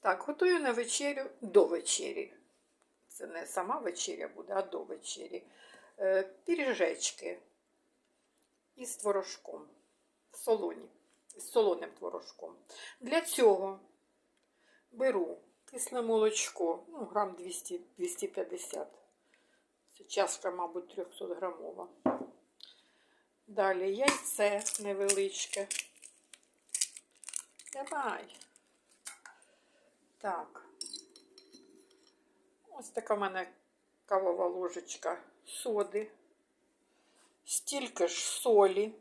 Так, готую на вечерю до вечері. Це не сама вечеря буде, а до вечері. Е, Піріжечки із творожком. Солоні. З солоним творожком. Для цього беру кисле молочко, ну, грам 200, 250. Це чашка, мабуть, 300 грамова. Далі яйце невеличке. Давай. Так. Ось така в мене кавова ложечка соди. Стільки ж солі.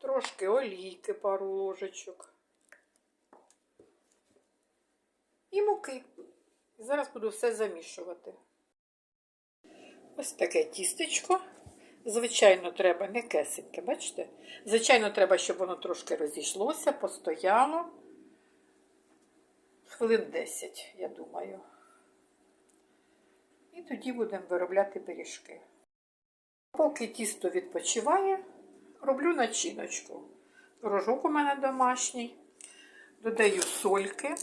Трошки олійки, пару ложечок. І муки. Зараз буду все замішувати. Ось таке тістечко. Звичайно, треба не м'якесеньке, бачите? Звичайно, треба, щоб воно трошки розійшлося, постояло. Хвилин 10, я думаю. І тоді будемо виробляти пиріжки. Поки тісто відпочиває, роблю начиночку. Рожок у мене домашній. Додаю сольки,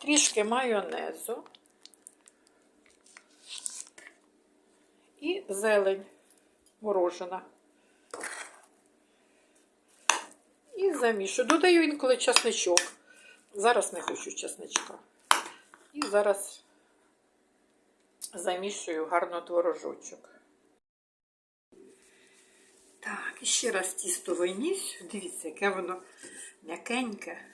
трішки майонезу. І зелень морожена. І замішую. Додаю інколи часничок. Зараз не хочу часничка. І зараз замішую гарно творожочок. Так, і ще раз тісто виймісь. Дивіться, яке воно м'якеньке.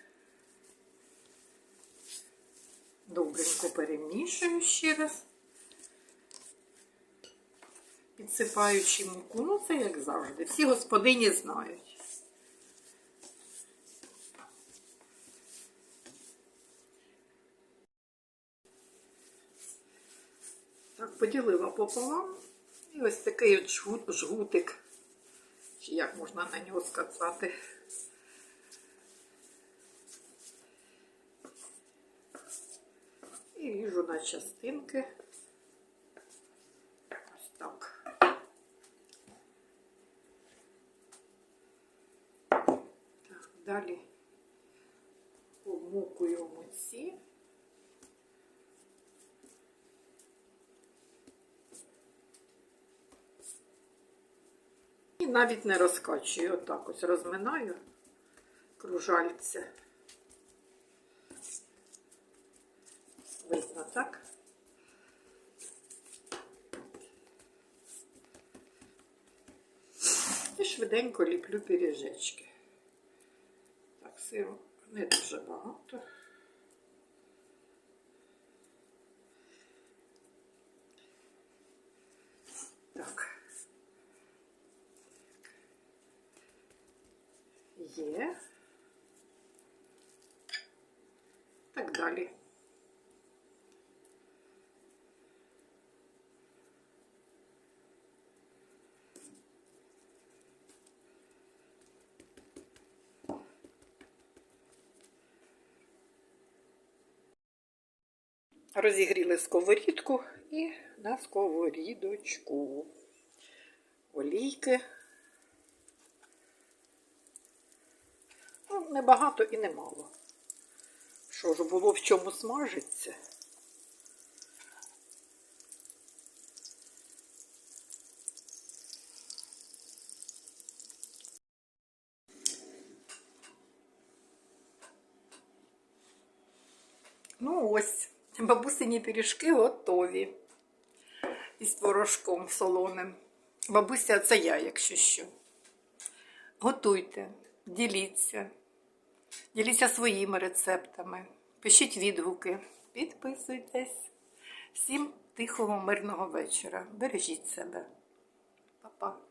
Добренько перемішую ще раз. Підсипаючи муку. Ну, це як завжди. Всі господині знають. Так, поділила пополам. І ось такий от жгут, жгутик, чи як можна на нього сказати. І ріжу на частинки. Ось так. Далі обмукую в муці. І навіть не розкачую, отак ось розминаю кружальце. Видно, так? І швиденько ліплю пиріжечки сиру не дуже багато. Так. Є. Так далі. Розігріли сковорідку і на сковорідочку. Олійки. Ну, небагато і немало. Що ж було в чому смажиться? Ну ось. Бабусині пиріжки готові із творожком солоним. Бабуся, це я, якщо що. Готуйте, діліться, діліться своїми рецептами, пишіть відгуки, підписуйтесь. Всім тихого, мирного вечора. Бережіть себе. Па-па.